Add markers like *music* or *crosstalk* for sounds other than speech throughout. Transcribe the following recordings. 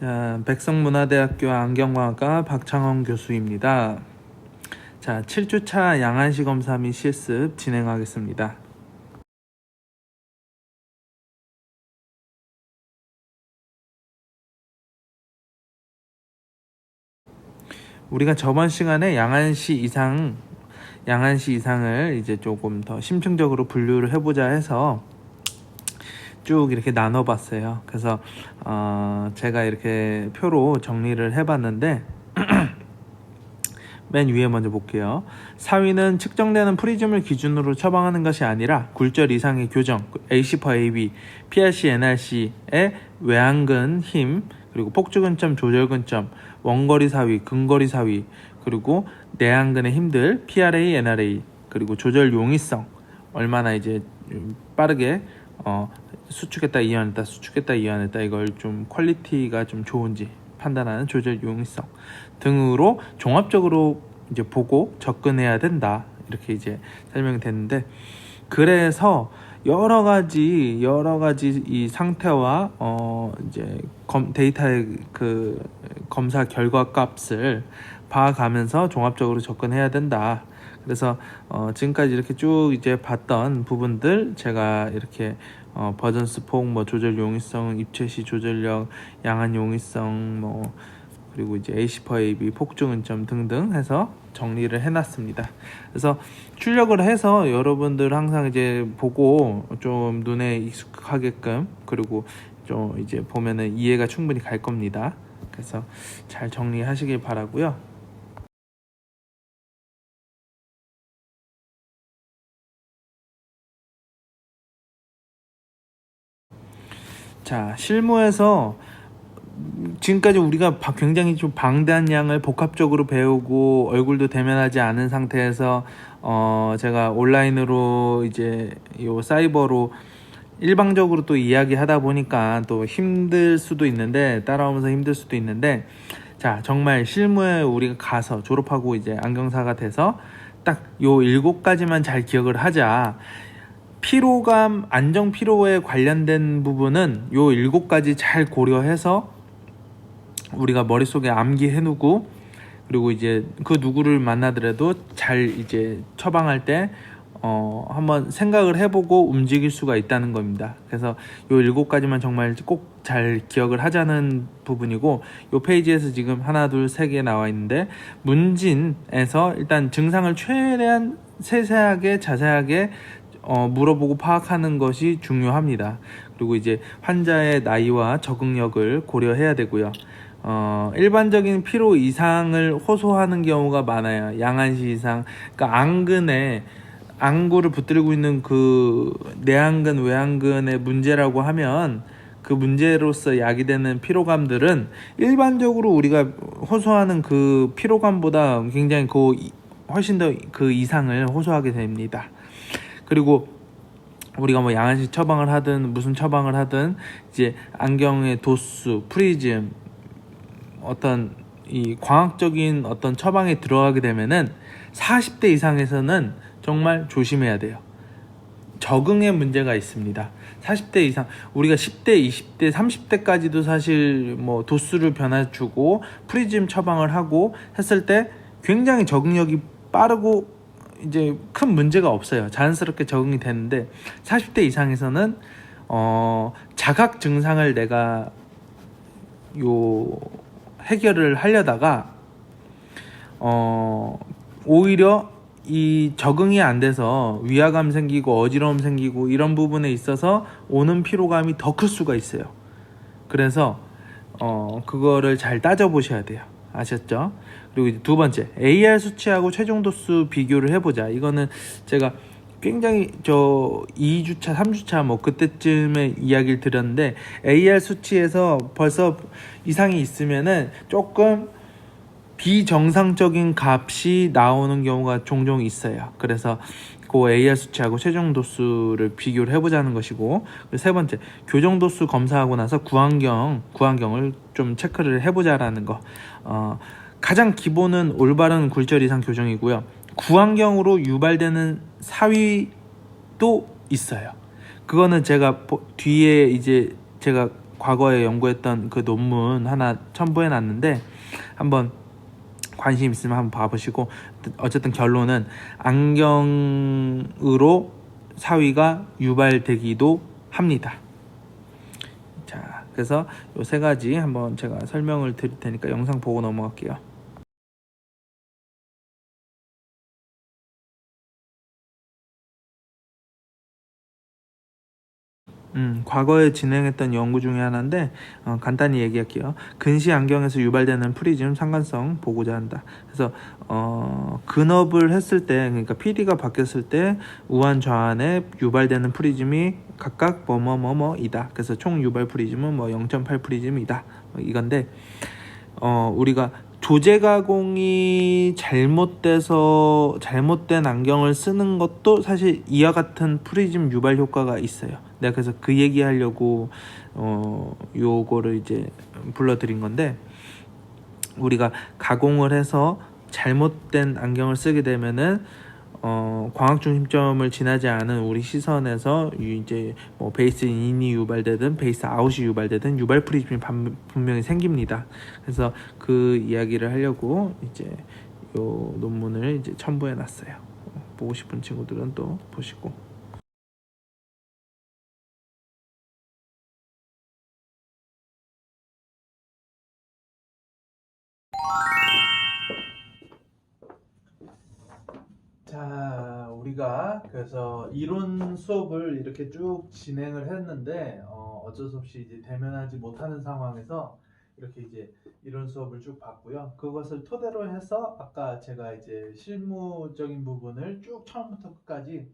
자, 백성문화대학교 안경광학과 박창원 교수입니다. 자, 7주차 양안시 검사 및 실습 진행하겠습니다. 우리가 저번 시간에 양안시 이상 양안시 이상을 이제 조금 더 심층적으로 분류를 해보자 해서 쭉 이렇게 나눠봤어요. 그래서 어, 제가 이렇게 표로 정리를 해봤는데 *clears throat* 맨 위에 먼저 볼게요. 사위는 측정되는 프리즘을 기준으로 처방하는 것이 아니라 굴절 이상의 교정, AC per AB, PRC, NRC의 외항근 힘, 그리고 폭주근점, 조절근점, 원거리 사위, 근거리 사위, 그리고 내항근의 힘들, PRA, NRA, 그리고 조절 용이성, 얼마나 이제 빠르게 어, 수축했다 이완했다 수축했다 이완했다 이걸 좀 퀄리티가 좀 좋은지 판단하는 조절 용이성 등으로 종합적으로 이제 보고 접근해야 된다 이렇게 이제 설명이 됐는데 그래서 여러 가지 여러 가지 이 상태와 어 이제 검, 데이터의 그 검사 결과 값을 봐가면서 종합적으로 접근해야 된다. 그래서 어 지금까지 이렇게 쭉 이제 봤던 부분들 제가 이렇게 어 버전스 폭, 뭐 조절 용이성, 입체 시 조절력, 양한 용이성, 뭐 그리고 이제 AC per AB 폭증은점 등등 해서 정리를 해놨습니다. 그래서 출력을 해서 여러분들 항상 이제 보고 좀 눈에 익숙하게끔 그리고 좀 이제 보면은 이해가 충분히 갈 겁니다. 그래서 잘 정리하시길 바라고요. 자, 실무에서 지금까지 우리가 바- 굉장히 좀 방대한 양을 복합적으로 배우고 얼굴도 대면하지 않은 상태에서 어 제가 온라인으로 이제 요 사이버로 일방적으로 또 이야기하다 보니까 또 힘들 수도 있는데 따라오면서 힘들 수도 있는데 자 정말 실무에 우리가 가서 졸업하고 이제 안경사가 돼서 딱 요 일곱 가지만 잘 기억을 하자 피로감 안정 피로에 관련된 부분은 요 일곱 가지 잘 고려해서 우리가 머릿속에 암기해 놓고 그리고 이제 그 누구를 만나더라도 잘 이제 처방할 때 어, 한번 생각을 해보고 움직일 수가 있다는 겁니다. 그래서 요 일곱 가지만 정말 꼭 잘 기억을 하자는 부분이고 요 페이지에서 지금 하나 둘 세 개 나와 있는데 문진에서 일단 증상을 최대한 세세하게 자세하게 어, 물어보고 파악하는 것이 중요합니다. 그리고 이제 환자의 나이와 적응력을 고려해야 되고요. 어, 일반적인 피로 이상을 호소하는 경우가 많아요. 양한시 이상. 그러니까 안근에 안구를 붙들고 있는 그 내안근, 외안근의 문제라고 하면 그 문제로서 야기되는 피로감들은 일반적으로 우리가 호소하는 그 피로감보다 굉장히 그 이- 훨씬 더 그 이상을 호소하게 됩니다. 그리고 우리가 뭐 양한식 처방을 하든 무슨 처방을 하든 이제 안경의 도수, 프리즘 어떤 이 광학적인 어떤 처방에 들어가게 되면은 40대 이상에서는 정말 조심해야 돼요. 적응에 문제가 있습니다. 40대 이상 우리가 10대, 20대, 30대까지도 사실 뭐 도수를 변화주고 프리즘 처방을 하고 했을 때 굉장히 적응력이 빠르고 이제 큰 문제가 없어요. 자연스럽게 적응이 되는데 40대 이상에서는 어 자각 증상을 내가 요 해결을 하려다가 어 오히려 이 적응이 안 돼서 위화감 생기고 어지러움 생기고 이런 부분에 있어서 오는 피로감이 더 클 수가 있어요. 그래서 어 그거를 잘 따져 보셔야 돼요. 아셨죠? 그리고 두 번째 AR 수치하고 최종 도수 비교를 해보자. 이거는 제가 굉장히 저 2주차, 3주차 뭐 그때쯤에 이야기를 드렸는데 AR 수치에서 벌써 이상이 있으면은 조금 비정상적인 값이 나오는 경우가 종종 있어요. 그래서 그 AR 수치하고 최종 도수를 비교를 해보자는 것이고 세 번째 교정 도수 검사하고 나서 구안경 구안경을 좀 체크를 해보자라는 거. 어, 가장 기본은 올바른 굴절 이상 교정이고요. 구안경으로 유발되는 사위도 있어요. 그거는 제가 보- 뒤에 이제 제가 과거에 연구했던 그 논문 하나 첨부해 놨는데 한번 관심 있으면 한번 봐보시고 어쨌든 결론은 안경으로 사위가 유발되기도 합니다. 자, 그래서 요 세 가지 한번 제가 설명을 드릴 테니까 영상 보고 넘어갈게요. 과거에 진행했던 연구 중에 하나인데 어, 간단히 얘기할게요. 근시 안경에서 유발되는 프리즘 상관성 보고자 한다. 그래서 어, 근업을 했을 때 그러니까 PD가 바뀌었을 때 우한 좌안에 유발되는 프리즘이 각각 뭐뭐뭐뭐이다. 그래서 총 유발 프리즘은 뭐 0.8 프리즘이다. 뭐 이건데 어, 우리가 조제 가공이 잘못돼서 잘못된 안경을 쓰는 것도 사실 이와 같은 프리즘 유발 효과가 있어요. 내가 그래서 그 얘기하려고 어 요거를 이제 불러드린 건데 우리가 가공을 해서 잘못된 안경을 쓰게 되면은 어, 광학 중심점을 지나지 않은 우리 시선에서 이- 이제 뭐 베이스 인이 유발되든 베이스 아웃이 유발되든 유발 프리즘이 반- 분명히 생깁니다. 그래서 그 이야기를 하려고 이제 요 논문을 이제 첨부해 놨어요. 보고 싶은 친구들은 또 보시고. 자, 우리가 그래서 이론 수업을 이렇게 쭉 진행을 했는데 어, 어쩔 수 없이 이제 대면하지 못하는 상황에서 이렇게 이제 이론 수업을 쭉 봤고요. 그것을 토대로 해서 아까 제가 이제 실무적인 부분을 쭉 처음부터 끝까지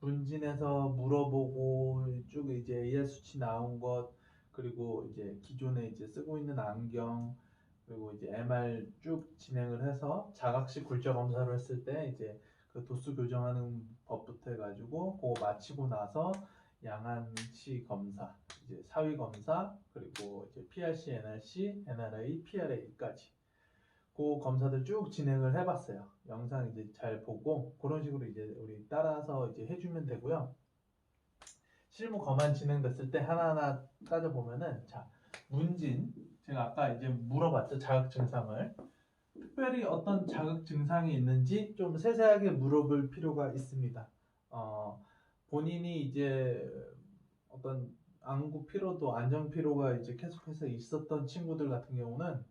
문진에서 물어보고 쭉 이제 AR 수치 나온 것 그리고 이제 기존에 이제 쓰고 있는 안경 그리고 이제 MR 쭉 진행을 해서 자각식 굴절 검사를 했을 때 이제 그 도수 교정하는 법부터 해가지고 그거 마치고 나서 양안시 검사, 이제 사위 검사, 그리고 이제 PRC, NRC, NRA, PRA까지 그 검사들 쭉 진행을 해봤어요. 영상 이제 잘 보고 그런 식으로 이제 우리 따라서 이제 해주면 되고요. 실무 검안 진행됐을 때 하나하나 따져보면은 자 문진 제가 아까 이제 물어봤죠 자극 증상을 특별히 어떤 자극 증상이 있는지 좀 세세하게 물어볼 필요가 있습니다. 어, 본인이 이제 어떤 안구 피로도 안정 피로가 이제 계속해서 있었던 친구들 같은 경우는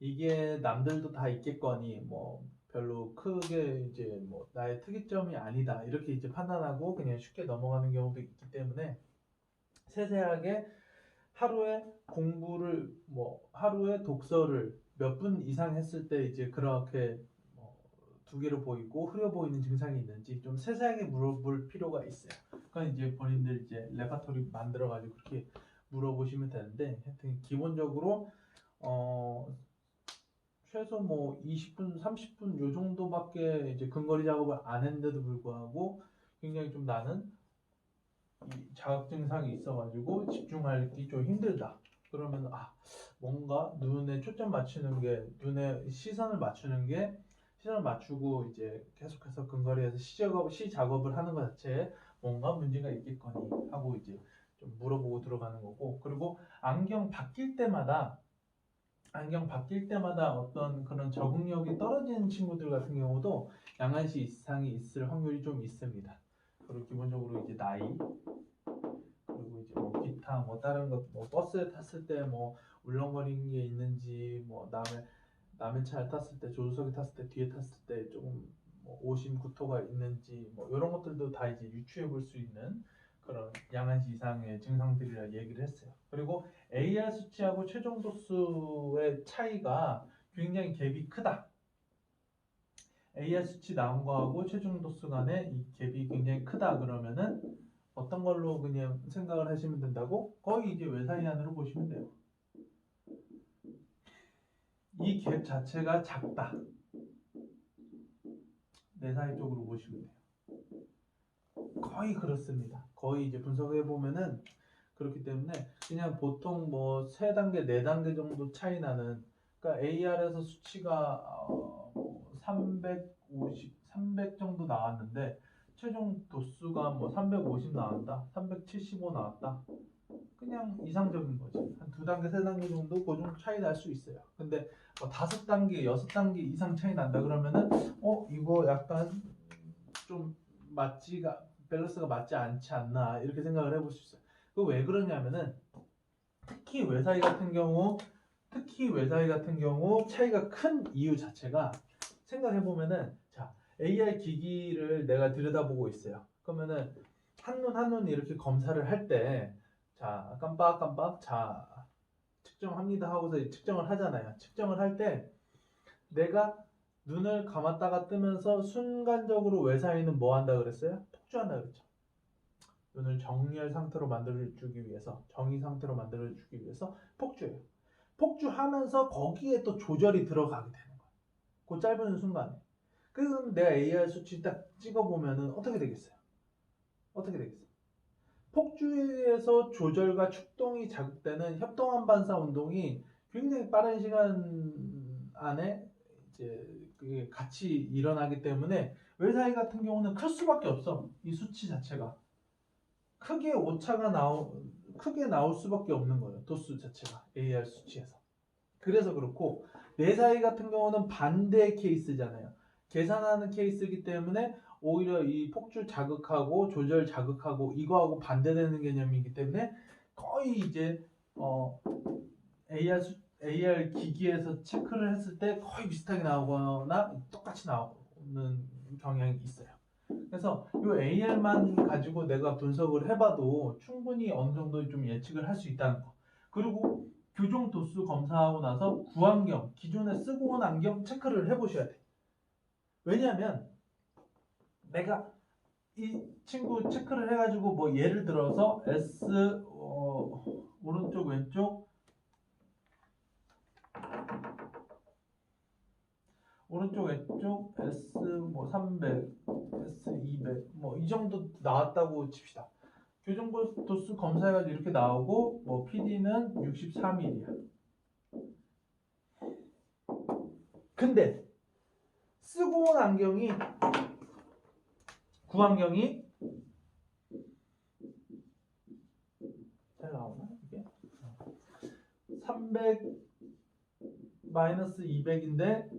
이게 남들도 다 있겠거니 뭐 별로 크게 이제 뭐 나의 특이점이 아니다 이렇게 이제 판단하고 그냥 쉽게 넘어가는 경우도 있기 때문에 세세하게 하루에 공부를 뭐 하루에 독서를 몇 분 이상 했을 때 이제 그렇게 뭐두 개로 보이고 흐려 보이는 증상이 있는지 좀 세세하게 물어볼 필요가 있어요. 그건 이제 본인들 이제 레파토리 만들어 가지고 그렇게 물어보시면 되는데 하여튼 기본적으로 어 최소 뭐 20분, 30분 요 정도밖에 이제 근거리 작업을 안 했는데도 불구하고 굉장히 좀 나는 이 자극 증상이 있어가지고 집중하기 좀 힘들다. 그러면 아 뭔가 눈에 초점 맞추는 게 눈에 시선을 맞추는 게 시선을 맞추고 이제 계속해서 근거리에서 시 작업 시 작업을 하는 것 자체에 뭔가 문제가 있겠거니 하고 이제 좀 물어보고 들어가는 거고 그리고 안경 바뀔 때마다 안경 바뀔 때마다 어떤 그런 적응력이 떨어지는 친구들 같은 경우도 양한시 이상이 있을 확률이 좀 있습니다. 그리고 기본적으로 이제 나이 뭐 기타 뭐 다른 것뭐 버스에 탔을 때 뭐 울렁거리는 게 있는지 뭐 남의 남의 차를 탔을 때 조수석에 탔을 때 뒤에 탔을 때 조금 뭐 오심 구토가 있는지 뭐 이런 것들도 다 이제 유추해 볼 수 있는 그런 양한시 이상의 증상들이라 얘기를 했어요. 그리고 AR 수치하고 최종 도수의 차이가 굉장히 갭이 크다. AR 수치 나온 거하고 최종 도수 간의 이 갭이 굉장히 크다 그러면은 걸로 그냥 생각을 하시면 된다고? 거의 이제 외사이 안으로 보시면 돼요. 이 갭 자체가 작다. 내사이 쪽으로 보시면 돼요. 거의 그렇습니다. 거의 이제 분석해 보면은 그렇기 때문에 그냥 보통 뭐 세 단계, 네 단계 정도 차이 나는 그러니까 AR에서 수치가 어, 뭐 350, 300 정도 나왔는데 최종 도수가 뭐 350 나왔다, 375 나왔다. 그냥 이상적인 거지. 한 두 단계, 세 단계 정도 그 정도 차이 날 수 있어요. 근데 뭐 다섯 단계, 여섯 단계 이상 차이 난다 그러면은 어 이거 약간 좀 맞지가 밸런스가 맞지 않지 않나 이렇게 생각을 해볼 수 있어요. 그 왜 그러냐면은 특히 외사이 같은 경우 특히 외사이 같은 경우 차이가 큰 이유 자체가 생각해 보면은 자 AR 기기를 내가 들여다보고 있어요. 그러면은 한눈 한눈 이렇게 검사를 할 때 자 깜빡깜빡 자 측정합니다 하고서 측정을 하잖아요. 측정을 할 때 내가 눈을 감았다가 뜨면서 순간적으로 외사이는 뭐 한다 그랬어요? 폭주한다 그랬죠. 눈을 정렬 상태로 만들어주기 위해서 정의 상태로 만들어주기 위해서 폭주해요. 폭주하면서 거기에 또 조절이 들어가게 되는 거예요. 그 짧은 순간에. 그럼 내가 AR 수치 딱 찍어보면은 어떻게 되겠어요? 어떻게 되겠어요? 폭주에서 조절과 축동이 자극되는 협동한 반사 운동이 굉장히 빠른 시간 안에 이제 그게 같이 일어나기 때문에 외사이 같은 경우는 클 수밖에 없어. 이 수치 자체가 크게 오차가 나오 크게 나올 수밖에 없는 거예요. 도수 자체가 AR 수치에서. 그래서 그렇고 내사이 같은 경우는 반대 케이스잖아요. 계산하는 케이스이기 때문에 오히려 이 폭주 자극하고 조절 자극하고 이거하고 반대되는 개념이기 때문에 거의 이제 어 AR 수, AR 기기에서 체크를 했을 때 거의 비슷하게 나오거나 똑같이 나오는 경향이 있어요. 그래서 이 AR만 가지고 내가 분석을 해봐도 충분히 어느 정도 좀 예측을 할 수 있다는 거. 그리고 교정 도수 검사하고 나서 구안경 기존에 쓰고 온 안경 체크를 해보셔야 돼. 왜냐하면 내가 이 친구 체크를 해가지고 뭐 예를 들어서 S 어, 오른쪽 왼쪽 오른쪽 왼쪽 S 뭐 300, S 200 뭐 이 정도 나왔다고 칩시다. 교정 도수 검사해가지고 이렇게 나오고 뭐 PD는 63mm야. 근데 쓰고 온 안경이 구안경이 잘 나오나 이게? 300 마이너스 200인데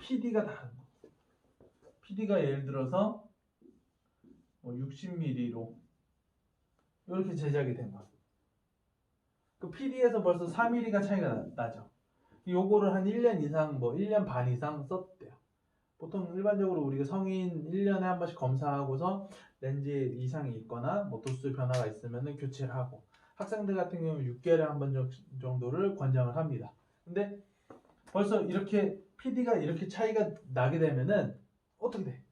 PD가 다른 거. PD가 예를 들어서 뭐 60mm로 이렇게 제작이 된 거. 그 PD에서 벌써 4mm가 차이가 나- 나죠. 요거를 한 1년 이상 뭐 1년 반 이상 썼대요. 보통 일반적으로 우리가 성인 1년에 한 번씩 검사하고서 렌즈 이상이 있거나 뭐 도수 변화가 있으면 교체를 하고 학생들 같은 경우는 6개월에 한 번 정도를 권장을 합니다. 근데 벌써 이렇게 PD가 이렇게 차이가 나게 되면은 어떻게 돼?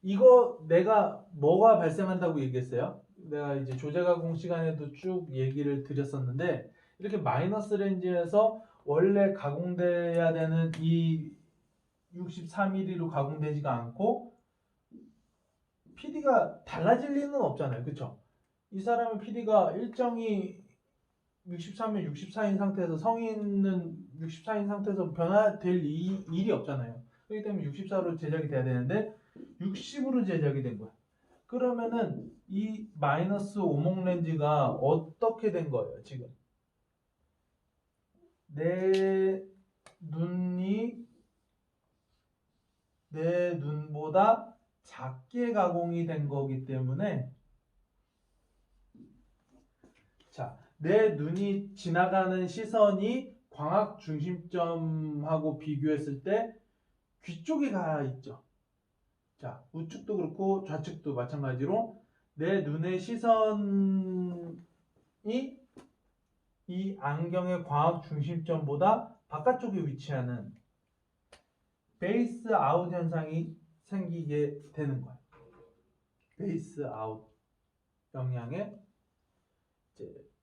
이거 내가 뭐가 발생한다고 얘기했어요? 내가 이제 조제 가공 시간에도 쭉 얘기를 드렸었는데 이렇게 마이너스 렌즈에서 원래 가공돼야 되는 이 63mm로 가공되지가 않고 PD가 달라질 리는 없잖아요. 그쵸? 이 사람의 PD가 일정이 63면 64인 상태에서 성인은 64인 상태에서 변화될 이- 일이 없잖아요. 그렇기 때문에 64로 제작이 돼야 되는데 60으로 제작이 된 거야. 그러면은 이 마이너스 오목 렌즈가 어떻게 된 거예요, 지금? 내 눈이 내 눈보다 작게 가공이 된 거기 때문에 자, 내 눈이 지나가는 시선이 광학 중심점하고 비교했을 때 귀 쪽에 가 있죠. 자, 우측도 그렇고 좌측도 마찬가지로 내 눈의 시선이 이 안경의 광학 중심점보다 바깥쪽에 위치하는 베이스 아웃 현상이 생기게 되는 거예요. 베이스 아웃 영향에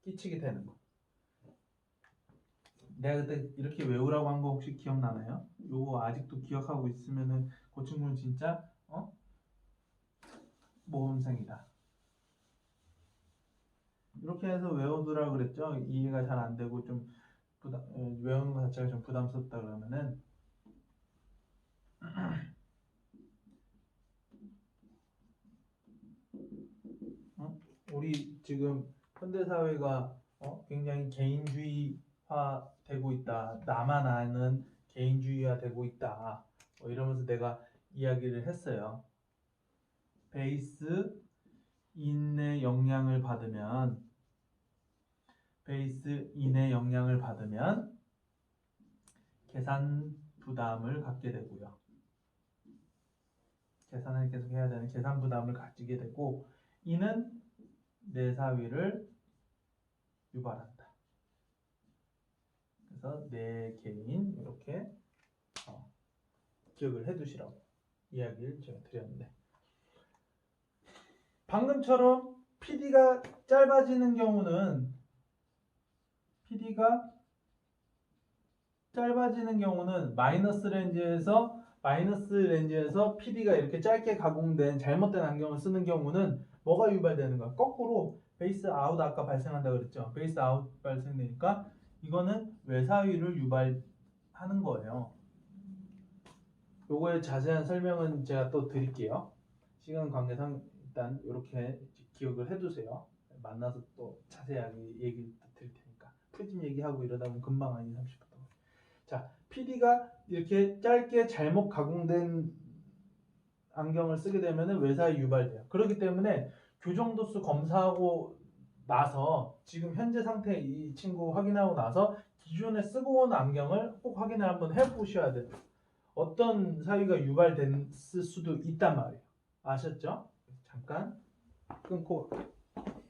끼치게 되는 거. 내가 그때 이렇게 외우라고 한 거 혹시 기억나나요? 요거 아직도 기억하고 있으면은 그 친구는 진짜 어 모범생이다. 이렇게 해서 외우더라 그랬죠. 이해가 잘 안 되고 좀 부담 어, 외우는 것 자체가 좀 부담스럽다 그러면은 어? 우리 지금 현대 사회가 어? 굉장히 개인주의화 되고 있다. 나만 아는 개인주의화 되고 있다. 뭐 이러면서 내가 이야기를 했어요. 베이스 인의 영향을 받으면 베이스 인의 영향을 받으면 계산 부담을 갖게 되고요. 계산을 계속 해야 되는 계산 부담을 가지게 되고 이는 뇌사위를 유발한다. 그래서 내 개인 이렇게 어, 기억을 해두시라고 이야기를 제가 드렸는데 방금처럼 PD가 짧아지는 경우는 PD가 짧아지는 경우는 마이너스 렌즈에서 마이너스 렌즈에서 PD가 이렇게 짧게 가공된 잘못된 안경을 쓰는 경우는 뭐가 유발되는가? 거꾸로 베이스 아웃 아까 발생한다 그랬죠. 베이스 아웃 발생되니까 이거는 외사위를 유발하는 거예요. 요거의 자세한 설명은 제가 또 드릴게요. 시간 관계상 일단 이렇게 기억을 해두세요. 만나서 또 자세하게 얘기 드릴 테니까 풀집 얘기하고 이러다 보면 금방 아니 30분 동안. 자, PD가 이렇게 짧게 잘못 가공된 안경을 쓰게 되면 외사에 유발돼요. 그렇기 때문에 교정도수 검사하고 나서 지금 현재 상태 이 친구 확인하고 나서 기존에 쓰고 온 안경을 꼭 확인을 한번 해보셔야 돼요. 어떤 사유가 유발됐을 수도 있단 말이에요. 아셨죠? 잠깐 끊고 갈게요.